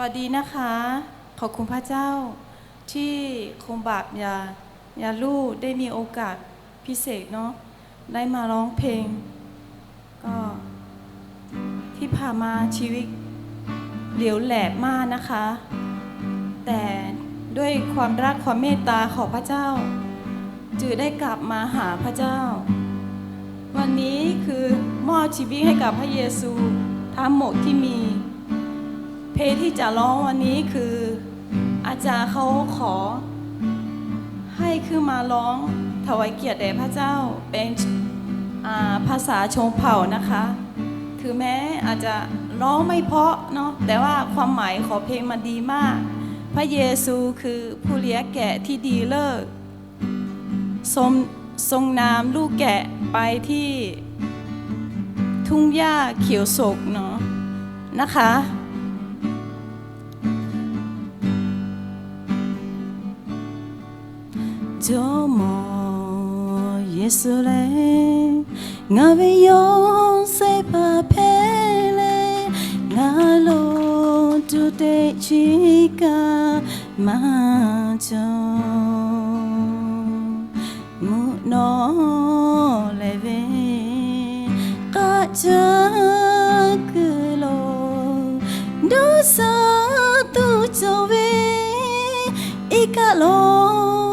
วัสดีนะคะ ขอบคุณพระเจ้า ที่คงบาปยายาลูกได้มีโอกาสพิเศษเนาะได้มาร้องเพลง ก็ที่ผ่านมาชีวิตเหลียวแหลกมากนะคะ แต่ด้วยความรักความเมตตาของพระเจ้า จือได้กลับมาหาพระเจ้า วันนี้คือมอบชีวิตให้กับพระเยซูทั้งหมดที่มี เพลงที่จะร้องวันนี้คือ อาจารย์เขาขอ ให้ขึ้นมาร้องถวายเกียรติแด่พระเจ้าเป็นาภาษาชงเผ่านะคะ ถึงแม้อาจจะร้องไม่เพาะเนาะแต่ว่าความหมายของเพลงมันดีมาก พระเยซูคือผู้เลี้ยงแกะที่ดีเลิศทรงทรงนามลูกแกะไปที่ทุ่งหญ้าเขียวโศกเนาะนะคะ 多么耶稣嘞，我为用谁把陪嘞，我路都得去个马中，木诺嘞喂，个这个路，都是都走喂。ikalo palo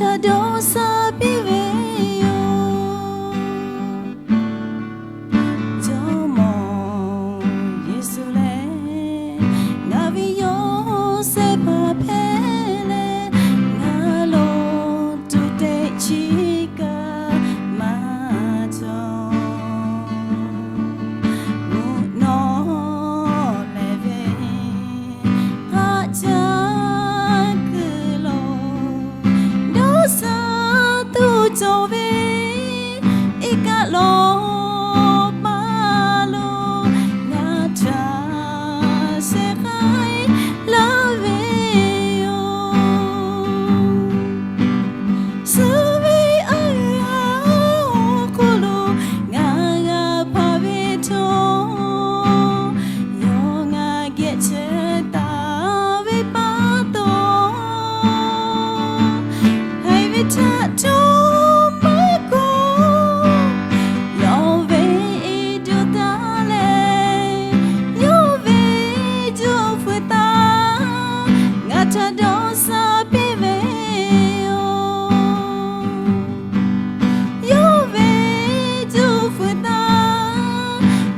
จะดูซ้ ngata do sa pive yo yo ve do futa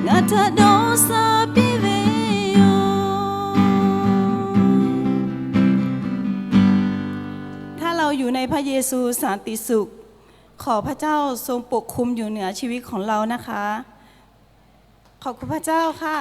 Nata do sa piveo ถ้าเราอยู่ในพระเยซูสันติสุข ขอพระเจ้าทรงปกคุมอยู่เหนือชีวิตของเรานะคะ ขอบคุณพระเจ้าค่ะ